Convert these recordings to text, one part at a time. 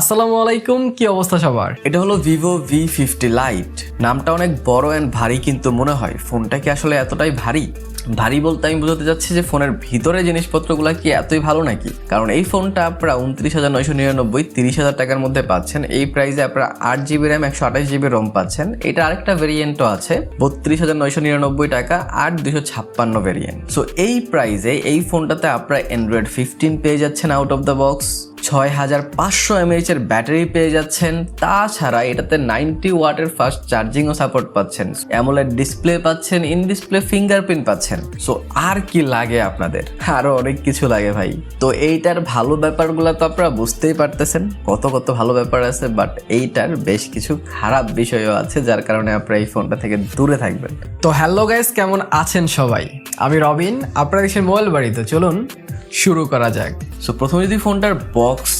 আসসালামু আলাইকুম, কি অবস্থা সবার? এটা হলো ভিভো ভি ফিফটি লাইট নামটা অনেক বড় অ্যান্ড ভারী কিন্তু মনে হয়। ফোনটা কি আসলে এতটাই ভারী? ভারী বলতে আমি বোঝাতে চাচ্ছি যে ফোনের ভিতরে জিনিসপত্রগুলো কি এতই ভালো নাকি? কারণ এই ফোনটা আপনারা উনত্রিশ হাজার নয়শো নিরানব্বই, তিরিশ হাজার টাকার মধ্যে পাচ্ছেন। এই প্রাইসে আপনারা আট জিবি র্যাম একশো আঠাশ জিবি রম পাচ্ছেন। এটা আরেকটা ভেরিয়েন্টও আছে, বত্রিশ হাজার নয়শো নিরানব্বই টাকা, আট দুশো ছাপ্পান্ন ভেরিয়েন্ট সো এই প্রাইসে এই ফোনটাতে আপনারা অ্যান্ড্রয়েড ফিফটিন পেয়ে যাচ্ছেন আউট অফ দ্য বক্স ছয় হাজার পাঁচশো এমএইচ এর ব্যাটারি পেয়ে যাচ্ছেন। তাছাড়া এটাতে নাইনটি ওয়াটের ফাস্ট চার্জিংও সাপোর্ট পাচ্ছেন। অ্যামোলেড ডিসপ্লে পাচ্ছেন ইন ডিসপ্লে ফিঙ্গারপ্রিন্ট পাচ্ছেন। সো আর কি লাগে আপনাদের? আরও অনেক কিছু লাগে ভাই। তো এইটার ভালো ব্যাপারগুলো তো আপনারা বুঝতেই পারতেছেন। কত কত ভালো ব্যাপার আছে বাট এইটার বেশ কিছু খারাপ বিষয়ও আছে, যার কারণে আপনারা এই ফোনটা থেকে দূরে থাকবেন। তো হ্যালো গাইস কেমন আছেন সবাই? আমি রবিন আপনারা দেখছেন মোবাইল বাড়িতে। চলুন শুরু করা যাক। সো প্রথমে যদি ফোনটার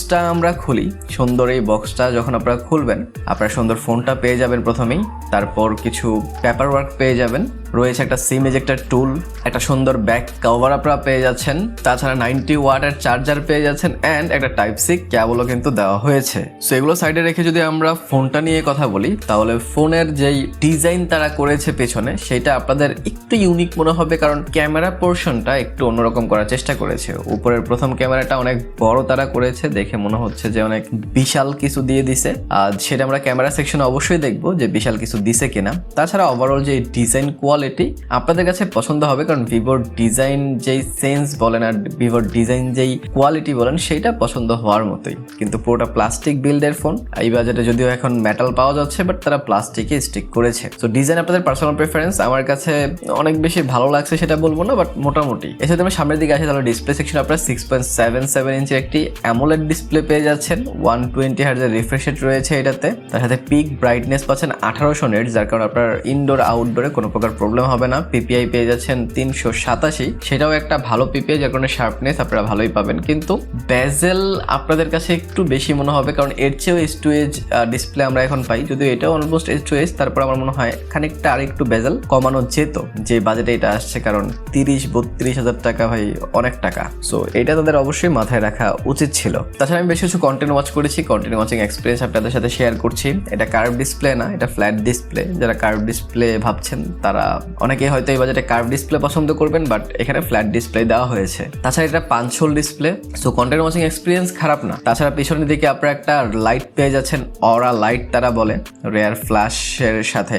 বক্সটা আমরা খুলি। সুন্দর এই বক্সটা যখন আপনারা খুলবেন, আপনারা সুন্দর ফোনটা পেয়ে যাবেন প্রথমেই। তারপর কিছু পেপার ওয়ার্ক পেয়ে যাবেন। রয়েছে একটা সিম এজেক্টার টুল একটা সুন্দর ব্যাক কভার আপনারা পেয়ে যাচ্ছেন। তাছাড়া নাইনটি ওয়াটের চার্জার পেয়ে যাচ্ছেন অ্যান্ড একটা টাইপ সি ক্যাবলও কিন্তু দেওয়া হয়েছে। সো এগুলো সাইডে রেখে যদি আমরা ফোনটা নিয়ে কথা বলি, তাহলে ফোনের যেই ডিজাইন তারা করেছে পেছনে, সেটা আপনাদের একটু ইউনিক মনে হবে কারণ ক্যামেরা পোর্শনটা একটু অন্যরকম করার চেষ্টা করেছে। উপরের প্রথম ক্যামেরাটা অনেক বড় তারা করেছে, দেখে মনে হচ্ছে যে অনেক বিশাল কিছু দিয়ে দিছে। আর সেটা আমরা ক্যামেরা সেকশনে অবশ্যই দেখব যে বিশাল কিছু দিছে কিনা। তাছাড়া ওভারঅল যে ডিজাইন কোয়ালিটি আপনাদের কাছে পছন্দ হবে, কারণ ভিভোর ডিজাইন যেই সেন্স বলেন আর ভিভোর ডিজাইন যেই কোয়ালিটি বলেন, সেইটা পছন্দ হওয়ার মতোই। কিন্তু পুরোটা প্লাস্টিক বিল্ডের ফোন এই বাজেটে যদিও এখন মেটাল পাওয়া যাচ্ছে বাট তারা প্লাস্টিকে স্টিক করেছে। তো ডিজাইন আপনাদের পার্সোনাল প্রেফারেন্স আমার কাছে অনেক বেশি ভালো লাগছে সেটা বলব না বাট মোটামুটি। এছাড়া তুমি সামনের দিকে আসে, তাহলে ডিসপ্লে সেকশন আপনার সিক্স পয়েন্ট সেভেন সেভেন ইঞ্চের একটি অ্যামোলেড ডিসপ্লে পেয়ে যাচ্ছেন ওয়ান টোয়েন্টি হার্জের রিফ্রেশ রেট রয়েছে এটাতে। তার সাথে পিক ব্রাইটনেস পাচ্ছেন আঠারোশো নেট যার কারণে আপনার ইনডোর আউটডোরে কোনো প্রকার প্রবলেম হবে না। পিপিআই পেয়ে যাচ্ছেন তিনশো সাতাশি। সেটাও একটা ভালো পিপিআই যার কারণে শার্পনেস আপনারা ভালোই পাবেন। কিন্তু বেজেল আপনাদের কাছে একটু বেশি মনে হবে, কারণ এর চেয়েও এস টু এজ ডিসপ্লে আমরা এখন পাই। যদিও এটাও অলমোস্ট এস টু এজ তারপর আমার মনে হয় খানিকটা আর একটু বেজেল কমানো যেত, যে বাজেটে এটা আসছে, কারণ তিরিশ, বত্রিশ হাজার টাকা ভাই অনেক টাকা। সো এটা তাদের অবশ্যই মাথায় রাখা উচিত ছিল। তাছাড়া আমি বেশ কিছু কন্টেন্ট ওয়াচ করেছি। কন্টেন্ট ওয়াচিং এক্সপিরিয়েন্স আপনাদের সাথে শেয়ার করছি। এটা কার্ভ ডিসপ্লে না, এটা ফ্ল্যাট ডিসপ্লে যারা কার্ভ ডিসপ্লে ভাবছেন, তারা অনেকে হয়তো এই বাজেটে কার্ভ ডিসপ্লে পছন্দ করবেন বাট এখানে ফ্ল্যাট ডিসপ্লে দেওয়া হয়েছে। তাছাড়া এটা পাঁচশোল display so content watching experience খারাপ না। তাছাড়া পিছনের দিকে আপনারা একটা লাইট পেয়ে যাচ্ছেন অরা লাইট তারা বলে রেয়ার ফ্ল্যাশের সাথে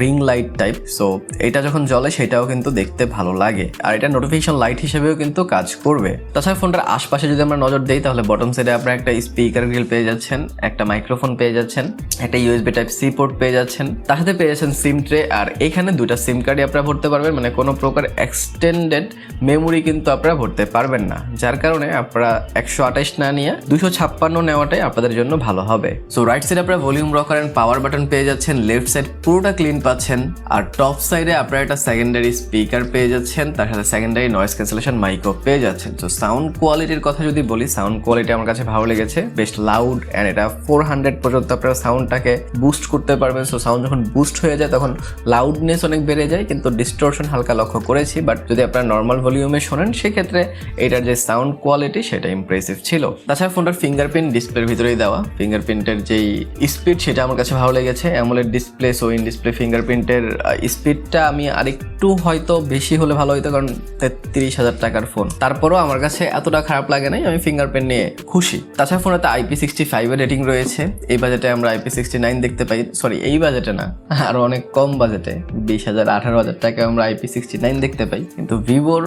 রিং লাইট টাইপ সো এটা যখন জ্বলে, সেটাও কিন্তু দেখতে ভালো লাগে। আর এটা নোটিফিকেশন লাইট হিসেবেও কিন্তু কাজ করবে। তাছাড়া ফোনটার আশপাশে যদি আমরা নজর দিই, তাহলে বটম সাইডে আপনারা একটা স্পিকার গ্রিল পেয়ে যাচ্ছেন, একটা মাইক্রোফোন পেয়ে যাচ্ছেন, একটা ইউএসবি টাইপ সি পোর্ট পেয়ে যাচ্ছেন। তার সাথে পেয়ে যাচ্ছেন সিম ট্রে আর এখানে দুটা সিম কার্ডই আপনারা ভরতে পারবেন মানে কোনো প্রকার এক্সটেন্ডেড মেমোরি কিন্তু আপনারা ভরতে পারবেন না। যার কারণে আপনারা একশো আঠাশ না নিয়ে দুশো ছাপ্পান্ন নেওয়াটাই আপনাদের জন্য ভালো হবে। সো রাইট সাইডে আপনারা volume rocker and power button পেয়ে যাচ্ছেন লেফট সাইড পুরোটা ক্লিন পাচ্ছেন, আর টপ সাইডে আপনারা একটা সেকেন্ডারি স্পিকার পেয়ে যাচ্ছেন, তার সাথে সেকেন্ডারি নয়েস ক্যান্সেলেশন মাইকও পেয়ে যাচ্ছেন। তো সাউন্ড কোয়ালিটির কথা যদি বলি সাউন্ড কোয়ালিটি আমার কাছে ভালো লেগেছে, বেশ লাউড অ্যান্ড এটা ফোর হান্ড্রেড পর্যন্ত আপনারা সাউন্ডটাকে বুস্ট করতে পারবেন। সো সাউন্ড যখন বুস্ট হয়ে যায়, তখন লাউডনেস অনেক বেড়ে যায়, কিন্তু ডিস্টোরশন হালকা লক্ষ্য করেছি। বাট যদি আপনারা নর্মাল ভলিউমে শোনেন, সেক্ষেত্রে এটার যে সাউন্ড কোয়ালিটি সেটা ইমপ্রেসিভ ছিল। তাছাড়া ফোনটার ফিঙ্গারপ্রিন্ট ডিসপ্লের ভিতরেই দেওয়া। ফিঙ্গারপ্রিন্টের যেই স্পিড সেটা আমার কাছে ভালো লেগেছে। AMOLED display so in display ফিঙ্গারপ্রিন্টের স্পিডটা আমি আরেকটু হয়তো বেশি হলে ভালো হতো কারণ তেত্রিশ হাজার টাকার ফোন তারপরও আমার কাছে এতটা খারাপ লাগে নাই, আমি ফিঙ্গারপ্রিন্ট নিয়ে খুশি। তাছাড়া ফোনেতে আইপি সিক্সটি ফাইভের রেটিং রয়েছে। এই বাজেটে আমরা আইপি সিক্সটি নাইন দেখতে পাই। সরি এই বাজেটে না, আরও অনেক কম বাজেটে বিশ হাজার আঠারো হাজার টাকা আমরা আইপি সিক্সটি নাইন দেখতে পাই। কিন্তু ভিভোর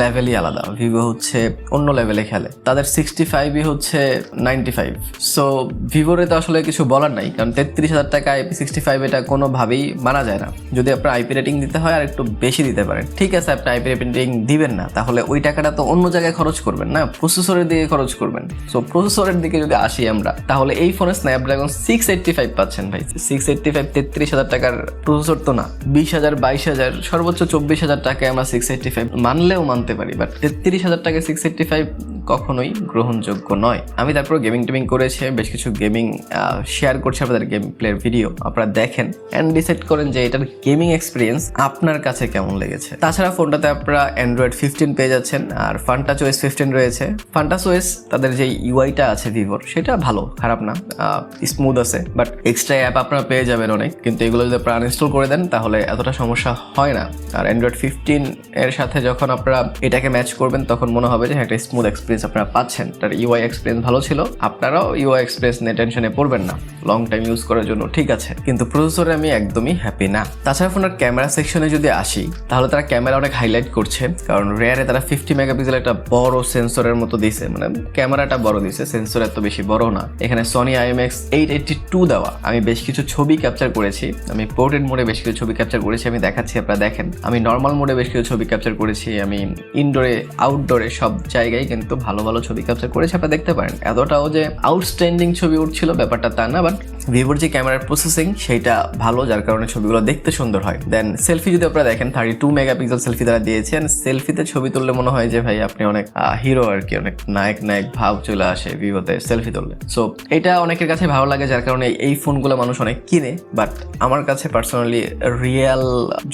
লেভেলই আলাদা। ভিভো হচ্ছে অন্য লেভেলে খেলে। তাদের সিক্সটি ফাইভই হচ্ছে নাইনটি ফাইভ সো ভিভোরে তো আসলে কিছু বলার নাই। কারণ তেত্রিশ হাজার টাকা আইপি সিক্সটি ফাইভ এটা কোনোভাবেই মানা যায় না। যদি আপনার আইপি রেটিং দিতে হয়, আর একটু বেশি দিতে পারেন। ঠিক আছে, আপনি আইপি রেটিং দিবেন না। তাহলে ওই টাকাটা তো অন্য জায়গায় খরচ করবেন না। প্রসেসরের দিকে খরচ করবেন। সো প্রসেসরের দিকে যদি আসি আমরা, তাহলে এই ফোনে স্ন্যাপড্রাগন সিক্স এইটটি ফাইভ পাচ্ছেন ভাই। সিক্স এইটটি ফাইভ তেত্রিশ হাজার টাকার প্রসেসর তো না, বিশ হাজার, বাইশ হাজার, সর্বোচ্চ চব্বিশ হাজার টাকায় আমরা সিক্স এইটটি ফাইভ মানলেও মানতে পারি বাট তেত্রিশ হাজার টাকায় সিক্স এইটটি ফাইভ কখনোই গ্রহণযোগ্য নয়। আমি তারপর গেমিং টেমিং করেছে, বেশ কিছু গেমিং শেয়ার করছি আপনাদের গেম প্লের ভিডিও আপনারা দেখেন। অ্যান্ড ডিসাইড করেন যে এটার গেমিং এক্সপিরিয়েন্স আপনার কাছে কেমন লেগেছে। তাছাড়া ফোনটাতে আপনারা অ্যান্ড্রয়েড ফিফটিন পেয়ে যাচ্ছেন, আর ফান্টাচ ওএস ফিফটিন রয়েছে। ফান্টাচ ওএস তাদের যে ইউআইটা আছে ভিভোর সেটা ভালো খারাপ না স্মুথ আছে বাট এক্সট্রা অ্যাপ আপনারা পেয়ে যাবেন অনেক কিন্তু এগুলো যদি আপনারা আনইনস্টল করে দেন তাহলে এতটা সমস্যা হয় না। আর অ্যান্ড্রয়েড ফিফটিন এর সাথে যখন আপনারা এটাকে ম্যাচ করবেন তখন মনে হবে যে হ্যাঁ, একটা স্মুথ এক্সপিরিয়েন্স আপনারা পাচ্ছেন। তার ইউআই এক্সপিরিয়েন্স ভালো ছিল আপনারাও ইউআই এক্সপিরিয়েন্স নিয়ে টেনশনে পড়বেন না। লং টাইম ইউজ করার জন্য ঠিক আছে কিন্তু প্রসেসরে আমি একদমই হ্যাপি না। তাছাড়া ফোনের ক্যামেরা সেকশনে যদি আসি তাহলে তারা ক্যামেরা অনেক হাইলাইট করছে কারণ রেয়ারে তারা ফিফটি মেগাপিক্সেল একটা বড় সেন্সরের মতো দিছে মানে ক্যামেরাটা বড় দিছে সেন্সর এত বেশি বড় না। এখানে Sony IMX eight eighty two দেওয়া। আমি বেশ কিছু ছবি ক্যাপচার করেছি। আমি পোর্ট্রেট মোডে বেশ কিছু ছবি ক্যাপচার করেছি, আমি দেখাচ্ছি, আপনারা দেখেন। আমি নর্মাল মোডে বেশ কিছু ছবি ক্যাপচার করেছি, আমি ইনডোরে আউটডোরে সব জায়গায় কিন্তু ভালো ভালো ছবি ক্যাপচার করেছি, আপনারা দেখতে পারেন। এতটাও যে আউটস্ট্যান্ডিং ছবি উঠছিল ব্যাপারটা তা না বাট ভিভোর যে ক্যামেরার প্রসেসিং সেটা ভালো, যার কারণে ছবিগুলো দেখতে সুন্দর হয়। দেন সেলফি যদি আপনারা দেখেন থার্টি টু মেগাপিক্সেল সেলফি তারা দিয়েছেন। সেলফিতে ছবি তুললে মনে হয় যে, ভাই, আপনি অনেক হিরো আর কি, অনেক নায়ক নায়ক ভাব চলে আসে ভিভোতে সেলফি তুললে। সো এটা অনেকের কাছে ভালো লাগে, যার কারণে এই ফোনগুলো মানুষ অনেক কিনে। বাট আমার কাছে পার্সোনালি রিয়েল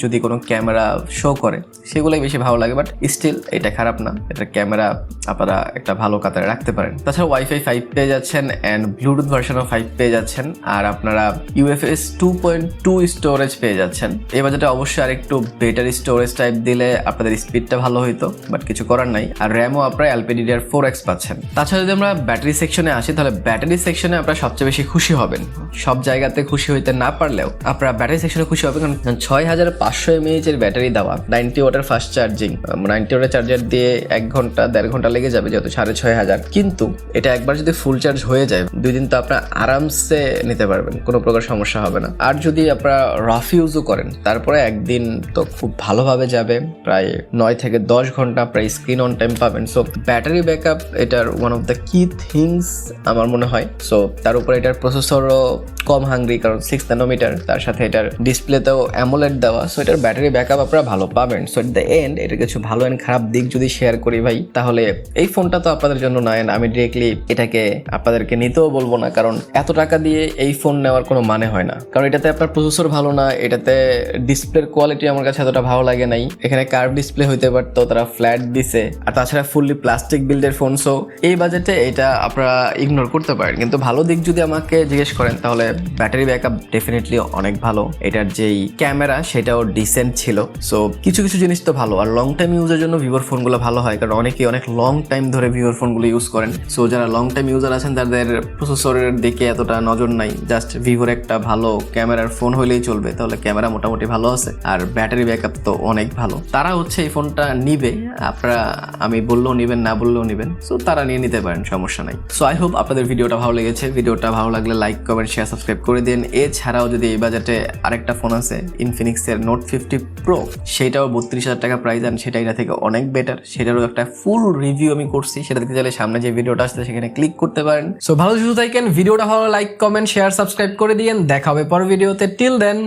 যদি কোনো ক্যামেরা শো করে, সেগুলোই বেশি ভালো লাগে। বাট স্টিল এটা খারাপ না। এটা ক্যামেরা আপনারা একটা ভালো কাতারে রাখতে পারেন। তাছাড়া ওয়াইফাই ফাইভ পেয়ে যাচ্ছেন অ্যান্ড ব্লুটুথ ভার্সনও ফাইভ পেয়ে যাচ্ছেন। আর আপনারা UFS two point two storage পেয়ে যাচ্ছেন। এই বাজেটে অবশ্যই আর একটু বেটার স্টোরেজ টাইপ দিলে আপনাদের স্পিডটা ভালো হইতো বাট কিছু করার নাই। আর র্যামও আপনারা এলপিডিডিআর ফোর এক্স পাচ্ছেন। তাছাড়া যদি আমরা ব্যাটারি সেকশনে আসি, তাহলে ব্যাটারি সেকশনে আপনারা সবচেয়ে বেশি খুশি হবেন। সব জায়গাতে খুশি হইতে না পারলেও আপনারা ব্যাটারি সেকশনে খুশি হবেন, কারণ ছয় হাজার পাঁচশো এমএইচ এর ব্যাটারি দেওয়া নাইনটি ওয়াটার ফাস্ট চার্জিং নাইনটি ওয়াটের চার্জার দিয়ে এক ঘণ্টা, দেড় ঘণ্টা লেগে যাবে যেহেতু সাড়ে ছয় হাজার কিন্তু এটা একবার যদি ফুল চার্জ হয়ে যায়, দুই দিন তো আপনার আরামসে নিতে পারবেন, কোনো প্রকার সমস্যা হবে না। আর যদি আপনারা রাফ ইউজও করেন, তারপরে একদিন তো খুব ভালোভাবে যাবে, প্রায় নয় থেকে দশ ঘণ্টা প্রায় স্ক্রিন অন টাইম পাবেন। সো ব্যাটারি ব্যাকআপ এটার one of the key things আমার মনে হয়। সো তার উপরে এটার প্রসেসরও কম হাঙ্গ্রি কারণ সিক্স ন্যানোমিটার তার সাথে এটার ডিসপ্লেতেও অ্যামোলেড দেওয়া। সো এটার ব্যাটারি ব্যাকআপ আপনারা ভালো পাবেন। সো এট দ্য এন্ড এটার কিছু ভালো অ্যান্ড খারাপ দিক যদি শেয়ার করি ভাই, তাহলে এই ফোনটা তো আপনাদের জন্য নয়। আমি ডিরেক্টলি এটাকে আপনাদেরকে নিতেও বলব না, কারণ এত টাকা দিয়ে এই ফোন নেওয়ার কোনো মানে হয় না। কারণ এটাতে আপনার প্রসেসর ভালো না, এটাতে ডিসপ্লের কোয়ালিটি আমার কাছে এতটা ভালো লাগে নাই। এখানে কার্ভ ডিসপ্লে হইতে পারতো, তারা ফ্ল্যাট দিছে। আর তাছাড়া ফুললি প্লাস্টিক বিল্ডের ফোন সো এই বাজেটে এটা আপনারা ইগনোর করতে পারেন। কিন্তু ভালো দিক যদি আমাকে জিজ্ঞেস করেন, তাহলে ব্যাটারি ব্যাকআপ ডেফিনেটলি অনেক ভালো। এটার যেই ক্যামেরা সেটাও ডিসেন্ট ছিল। সো কিছু কিছু জিনিস তো ভালো। আর লং টাইম ইউজের জন্য ভিভোর ফোনগুলো ভালো হয়। কারণ অনেকেই অনেক লং টাইম ধরে ভিভোর ফোনগুলো ইউজ করেন। সো যারা লং টাইম ইউজার আছেন, তাদের প্রসেসরের দিকে এতটা নজর নাই। জাস্ট ভিভোর একটা ভালো ক্যামেরার ফোন হলেই চলবে, তাহলে ক্যামেরা মোটামুটি ভালো আছে। আর ব্যাটারি ব্যাকআপ তো অনেক ভালো। তারা হচ্ছে এই ফোনটা নিবে, আপনারা, আমি বললেও নিবেন, না বললেও নিবেন। সো তারা নিয়ে নিতে পারেন, সমস্যা নাই। সো আই হোপ আপনাদের ভিডিওটা ভালো লেগেছে। ভিডিওটা ভালো লাগলে লাইক কমেন্ট শেয়ার সাবস্ক্রাইব করে দিন। এছাড়াও যদি এই বাজেটে আরেকটা ফোন আছে ইনফিনিক্সের নোট ফিফটি প্রো সেটাও বত্রিশ হাজার টাকা প্রাইস আন সেটা এটা থেকে অনেক বেটার সেটারও একটা ফুল রিভিউ আমি করছি। সেটা দেখতে চাইলে সামনে যে ভিডিওটা আসছে, সেখানে ক্লিক করতে পারেন। সো ভালো সুস্থ থাকেন। ভিডিওটা ভালো লাইক কমেন্ট শেয়ার সাবস্ক্রাইব করে দিয়েন। দেখা হবে পর ভিডিওতে টিল দেন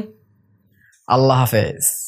আল্লাহ হাফেজ।